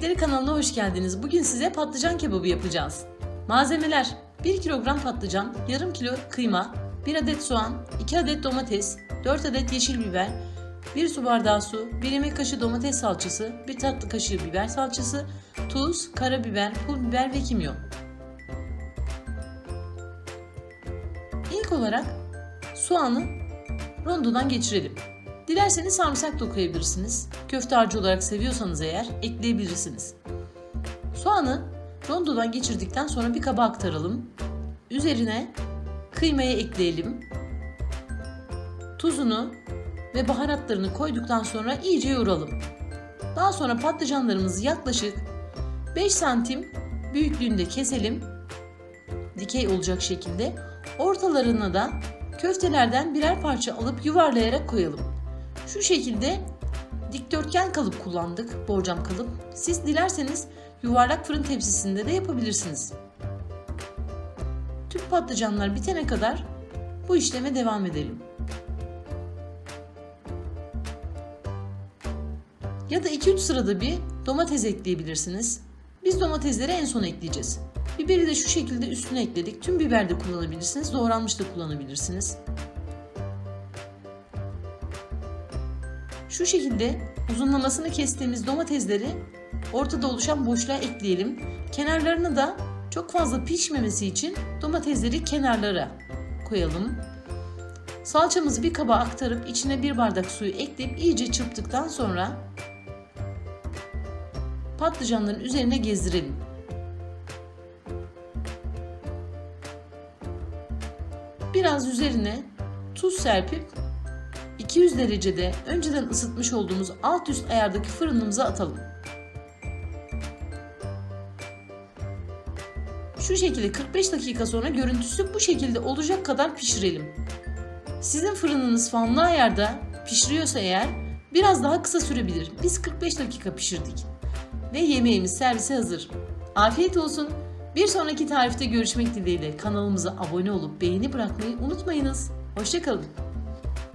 kanalına hoş geldiniz. Bugün size patlıcan kebabı yapacağız. Malzemeler 1 kilogram patlıcan, yarım kilo kıyma, 1 adet soğan, 2 adet domates, 4 adet yeşil biber, 1 su bardağı su, 1 yemek kaşığı domates salçası, 1 tatlı kaşığı biber salçası, tuz, karabiber, pul biber ve kimyon. İlk olarak soğanı rondodan geçirelim. Dilerseniz sarımsak da koyabilirsiniz. Köfte harcı olarak seviyorsanız eğer ekleyebilirsiniz. Soğanı rondodan geçirdikten sonra bir kaba aktaralım. Üzerine kıymayı ekleyelim. Tuzunu ve baharatlarını koyduktan sonra iyice yoğuralım. Daha sonra patlıcanlarımızı yaklaşık 5 santim büyüklüğünde keselim. Dikey olacak şekilde. Ortalarına da köftelerden birer parça alıp yuvarlayarak koyalım. Şu şekilde dikdörtgen kalıp kullandık, borcam kalıp. Siz dilerseniz yuvarlak fırın tepsisinde de yapabilirsiniz. Tüm patlıcanlar bitene kadar bu işleme devam edelim. Ya da 2-3 sırada bir domates ekleyebilirsiniz. Biz domatesleri en son ekleyeceğiz. Biberi de şu şekilde üstüne ekledik. Tüm biber de kullanabilirsiniz, doğranmış da kullanabilirsiniz. Şu şekilde uzunlamasını kestiğimiz domatesleri ortada oluşan boşluğa ekleyelim. Kenarlarını da çok fazla pişmemesi için domatesleri kenarlara koyalım. Salçamızı bir kaba aktarıp içine bir bardak suyu ekleyip iyice çırptıktan sonra patlıcanların üzerine gezdirelim. Biraz üzerine tuz serpip 200 derecede önceden ısıtmış olduğumuz alt üst ayardaki fırınımıza atalım. Şu şekilde 45 dakika sonra görüntüsü bu şekilde olacak kadar pişirelim. Sizin fırınınız fanlı ayarda pişiriyorsa eğer biraz daha kısa sürebilir. Biz 45 dakika pişirdik. Ve yemeğimiz servise hazır. Afiyet olsun. Bir sonraki tarifte görüşmek dileğiyle kanalımıza abone olup beğeni bırakmayı unutmayınız. Hoşçakalın.